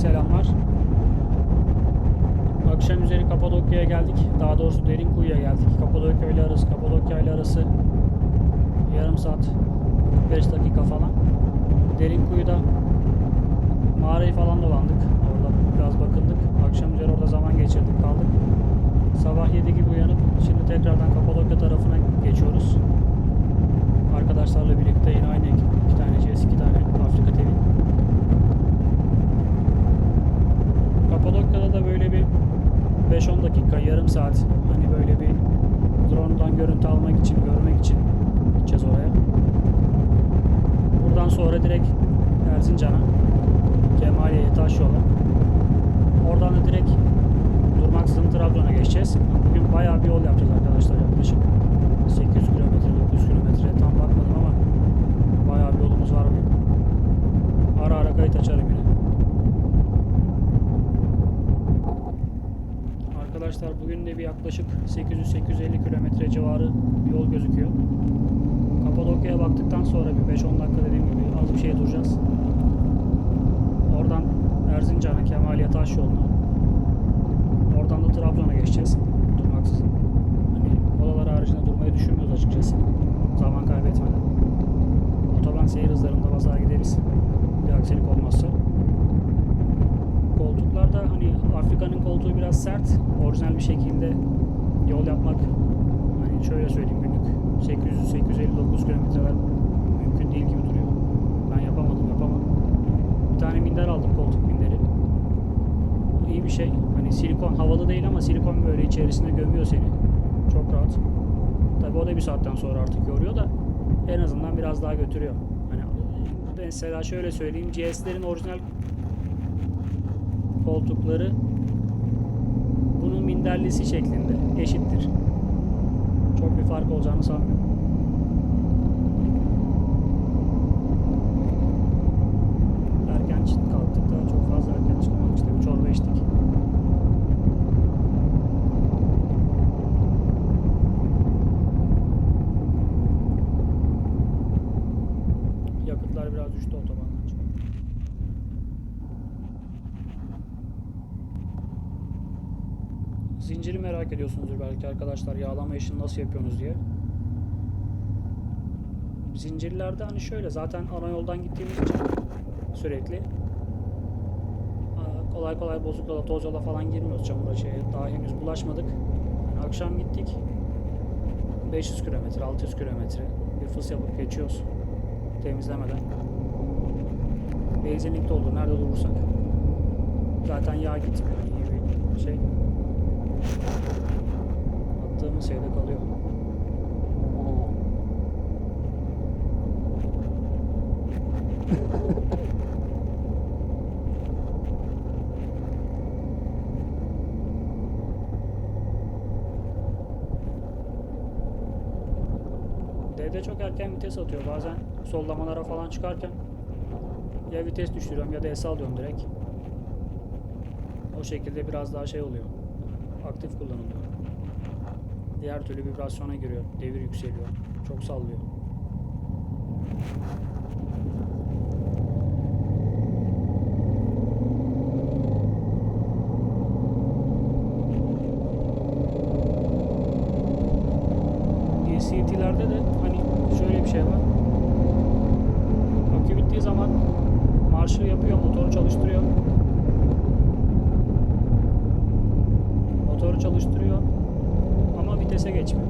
selamlar. Akşam üzeri Kapadokya'ya geldik. Daha doğrusu Derinkuyu'ya geldik. Kapadokya ile arası, Kapadokya ile arası yarım saat 45 dakika falan. Derinkuyu'da mağarayı falan dolandık. Orada biraz bakındık. Akşam üzeri orada zaman geçirdik kaldık. Sabah 7 gibi uyanıp şimdi tekrardan Kapadokya tarafına geçiyoruz. Arkadaşlarla birlikte yine aynı ekip. iki tane CS, iki tane Afrika TV. Kapadokya'da da böyle bir 5-10 dakika, yarım saat hani böyle bir drone'dan görüntü almak için, görmek için gideceğiz oraya. Buradan sonra direkt Erzincan'a, Kemaliye'ye, Taşyol'a. Oradan da direkt durmaksızın Trabzon'a geçeceğiz. Bugün bayağı bir yol yapacağız arkadaşlar yaklaşık 800 kilometre, 900 kilometre tam bakmadım ama bayağı bir yolumuz var bugün. Ara ara kayıt açarım yine. Arkadaşlar bugün de bir yaklaşık 800-850 kilometre civarı yol gözüküyor. Kapadokya'ya baktıktan sonra bir 5-10 dakika dediğim gibi az bir şey duracağız. Erzincan'a, Kemaliye Taş yoluna. Oradan da Trabzon'a geçeceğiz. İyi bir şey. Hani silikon havalı değil ama silikon böyle içerisine gömüyor seni. Çok rahat. Tabi o da bir saatten sonra artık yoruyor da en azından biraz daha götürüyor. Hani mesela şöyle söyleyeyim GS'lerin orijinal koltukları bunun minderlisi şeklinde eşittir. Çok bir fark olacağını sanmıyorum. Erken çık- kalktık da çok fazla erken çıkmamak işte bir çorba içtik. Yakıtlar biraz düştü otobandan çıkıp. Zinciri merak ediyorsunuzdur belki arkadaşlar yağlama işini nasıl yapıyorsunuz diye. Zincirlerde hani şöyle zaten ana yoldan gittiğimiz için sürekli kolay kolay bozuk toz yola falan girmiyoruz çamura şeye daha henüz bulaşmadık. Yani akşam gittik 500 kilometre 600 kilometre bir fıs yapıp geçiyoruz temizlemeden. Benzinlikte olur nerede durursak. Zaten yağ gitmiyor şey. Attığımız şeyde kalıyor. D'de çok erken vites atıyor. Bazen sollamalara falan çıkarken ya vites düşürüyorum ya da S alıyorum direkt. O şekilde biraz daha şey oluyor. Aktif kullanılıyor. Diğer türlü vibrasyona giriyor. Devir yükseliyor. Çok sallıyor. DCT'lerde de hani şöyle bir şey var. Akü bittiği zaman marşı yapıyor, motoru çalıştırıyor. Motoru çalıştırıyor geçmiyor.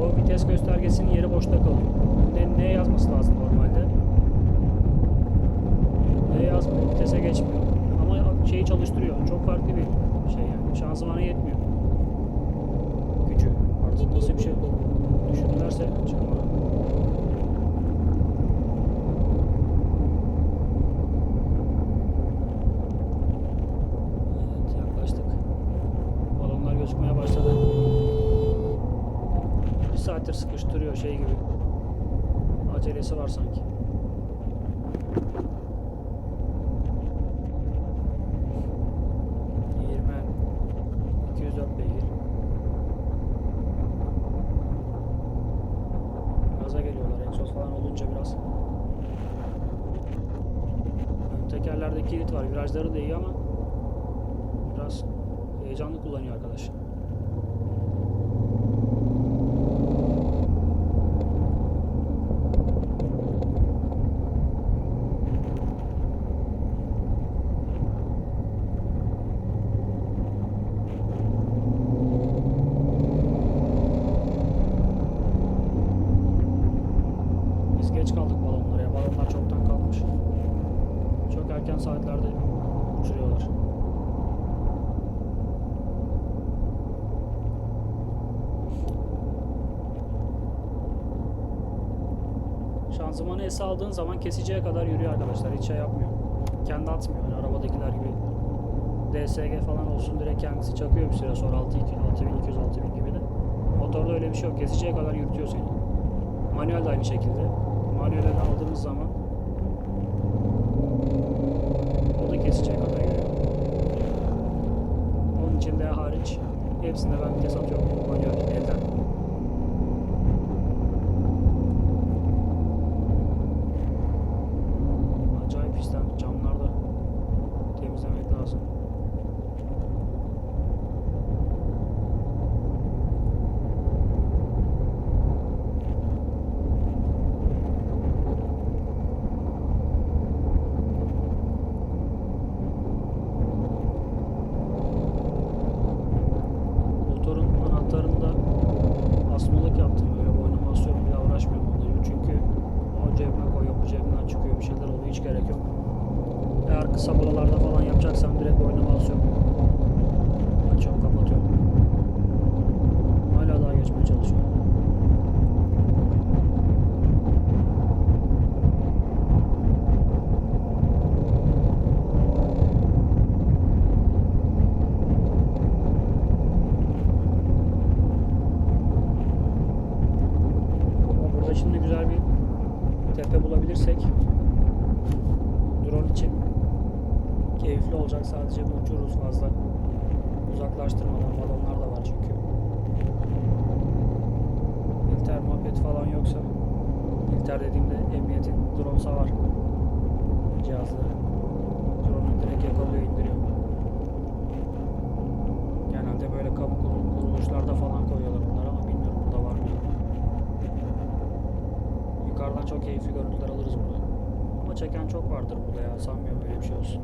O vites göstergesinin yeri boşta kalıyor. Ne, ne yazması lazım normalde? Ne yazmıyor, vitese geçmiyor. Ama şeyi çalıştırıyor. Çok farklı bir şey yani. Şanzımana yetmiyor. Gücü. Artık nasıl bir şey düşünürlerse çıkmadı. Egzoz falan olunca biraz. Ön Tekerlerde kilit var. Virajları da iyi ama biraz heyecanlı kullanıyor arkadaş. Biz geç kaldık balonlara ya. Balonlar çoktan kalkmış. Çok erken saatlerde uçuruyorlar. Şanzımanı ese aldığın zaman kesiciye kadar yürüyor arkadaşlar. Hiç şey yapmıyor. Kendi atmıyor. Yani arabadakiler gibi DSG falan olsun direkt kendisi çakıyor bir süre sonra 6200 6000 gibi de. Motorda öyle bir şey yok. Kesiciye kadar yürütüyor seni. Manuel de aynı şekilde. Manuelde de aldığımız zaman o da kesiciye kadar yürüyor. Onun için de hariç hepsinde ben vites atıyorum manuel elden. Acayip pistten camlarda temizlemek lazım. Motorun anahtarını da asmalık yaptım öyle boynuma asıyorum bir daha uğraşmıyorum onunla çünkü o cebime koyuyorum bu cebimden çıkıyor bir şeyler oluyor hiç gerek yok. Eğer kısa molalarda falan yapacaksam direkt boynuma asıyorum. Açıyorum kapatıyorum. Hala daha geçmeye çalışıyor. Ama burada şimdi güzel bir tepe bulabilirsek drone için keyifli olacak. Sadece bir uçururuz fazla. Uzaklaştırmadan balonlar da var çünkü. İlter muhabbet falan yoksa İlter dediğimde emniyetin drone savar cihazları. Drone'u direkt yakalıyor indiriyor. Genelde böyle kamu kurul- kuruluşlarda falan koyuyorlar bunları ama bilmiyorum burada var mı. Yukarıdan çok keyifli görüntüler. Ama çeken çok vardır burada ya. Sanmıyorum böyle bir şey olsun.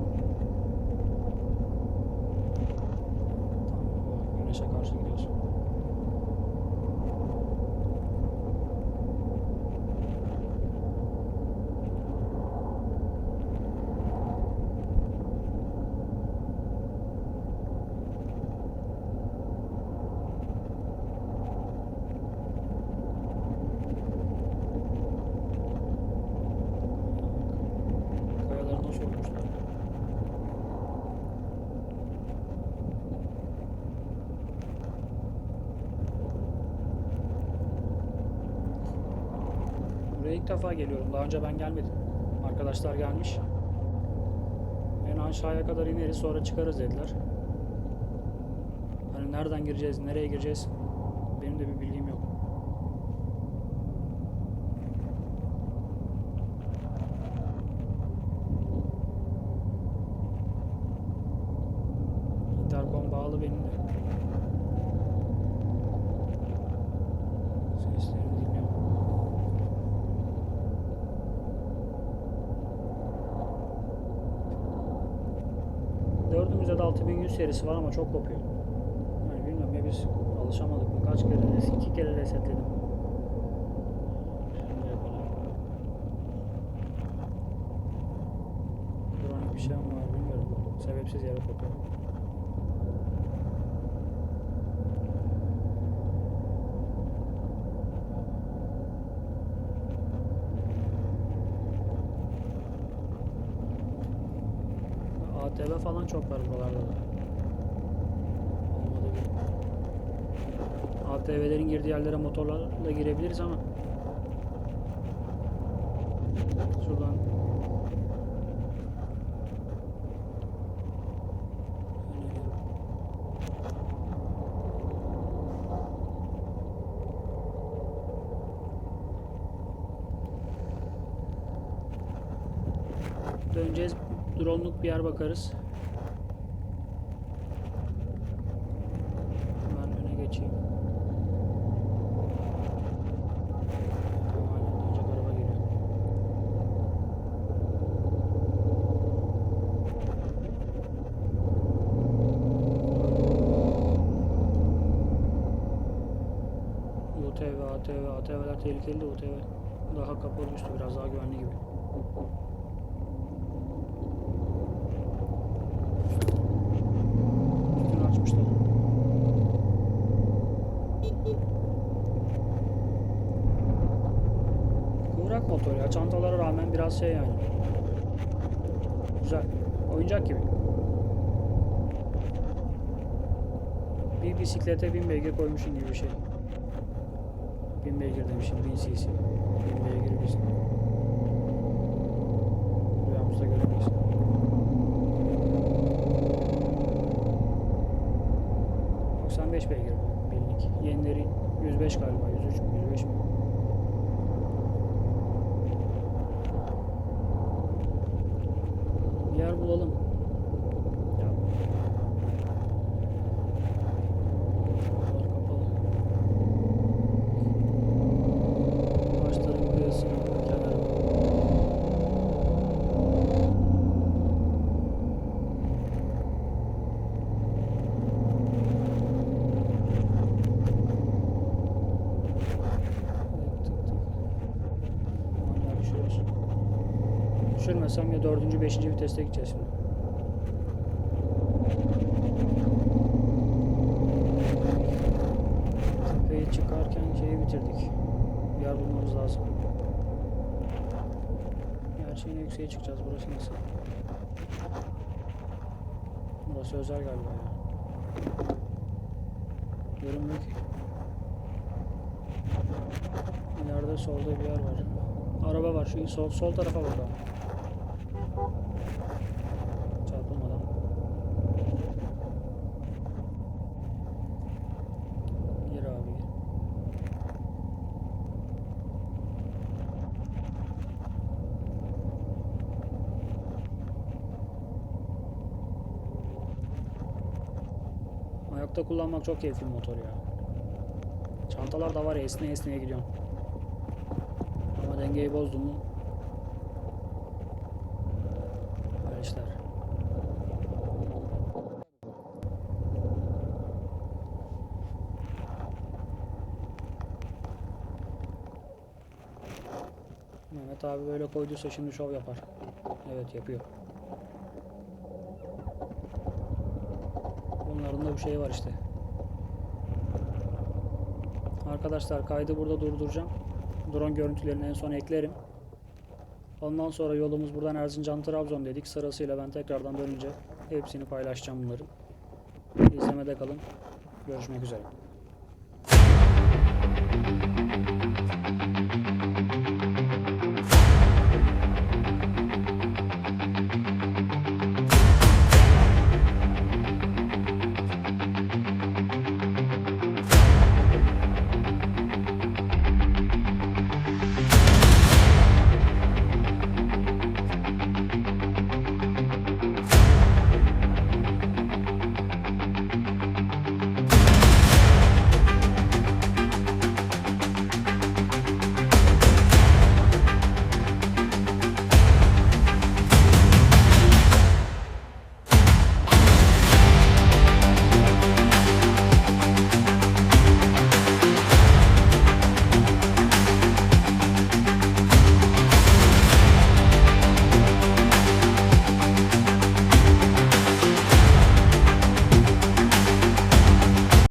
İlk defa geliyorum. Daha önce ben gelmedim. Arkadaşlar gelmiş. En aşağıya kadar ineriz sonra çıkarız dediler. Hani nereden gireceğiz, nereye gireceğiz benim de bir bilgim yok. Dördümüzde de 6100 serisi var ama çok kopuyor. Yani bilmiyorum ya biz alışamadık mı? Kaç kere, res- iki kere resetledim. Kronik bir şey mi var bilmiyorum. Sebepsiz yere kopuyor. ATV falan çok var buralarda da. Olmadı bir. ATV'lerin girdiği yerlere motorlarla girebiliriz ama şuradan döneceğiz Drone'luk bir yer bakarız. Ben öne geçeyim. UTV, ATV, ATV'ler tehlikeli de UTV daha kapalı üstü biraz daha güvenli gibi. Biraz şey yani. Güzel. Oyuncak gibi. Bir bisiklete bin beygir koymuşsun gibi bir şey. Bin beygir demişim. Bin cc. Bin beygir biz. Rüyamızda göremeyiz. ...95 beygir bu. Yenileri 105 galiba. 103 mü? 105 mi? Bir yer bulalım. Düşürmesem ya dördüncü, beşinci viteste gideceğiz şimdi. Tepeye çıkarken şeyi bitirdik. Yer bulmamız lazım. Gerçi yine yükseğe çıkacağız. Burası nasıl? Burası özel galiba ya. Görünmüyor ki. İleride solda bir yer var. Araba var. Şu sol, sol tarafa bak abi. Çarpılmadan. Gir abi gir. Ayakta kullanmak çok keyifli motor ya. Çantalar da var ya esneye esneye gidiyorsun. Ama dengeyi bozdun mu? Böyle işler. Mehmet abi böyle koyduysa şimdi şov yapar. Evet yapıyor. Bunların da bir şeyi var işte. Arkadaşlar kaydı burada durduracağım. Drone görüntülerini en son eklerim. Ondan sonra yolumuz buradan Erzincan Trabzon dedik. Sırasıyla ben tekrardan dönünce hepsini paylaşacağım bunların. İzlemede kalın. Görüşmek üzere.